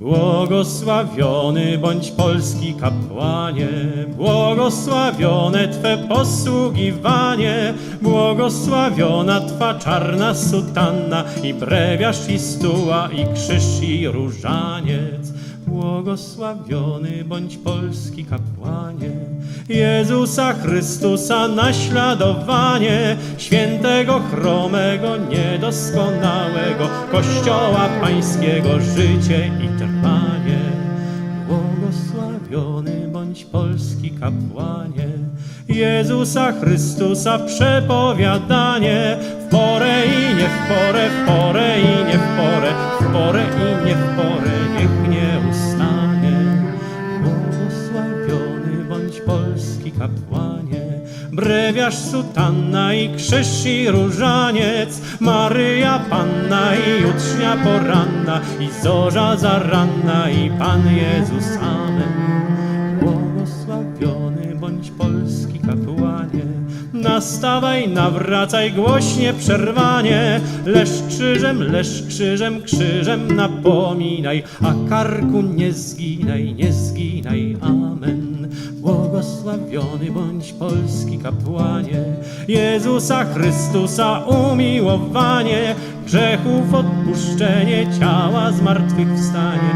Błogosławiony bądź polski kapłanie, błogosławione Twe posługiwanie, błogosławiona Twa czarna sutanna i brewiarz i stuła i krzyż i różaniec. Błogosławiony bądź polski kapłanie, Jezusa Chrystusa naśladowanie, świętego chromego, niedoskonałego, Kościoła pańskiego życie i trwanie. Błogosławiony bądź polski kapłanie, Jezusa Chrystusa przepowiadanie, w porę i nie w porę, w porę i nie w porę, w porę i nie w porę, niech brewiarz sutanna i krzyż i różaniec, Maryja Panna i ucznia poranna, i zorza zaranna, i Pan Jezus, Amen. Błogosławiony bądź polski kapłanie, nastawaj, nawracaj głośnie przerwanie, leszcz krzyżem, leszcz krzyżem, krzyżem napominaj, a karku nie zginaj, nie zginaj, amen. Błogosławiony bądź polski kapłanie, Jezusa Chrystusa umiłowanie, grzechów odpuszczenie, ciała zmartwychwstanie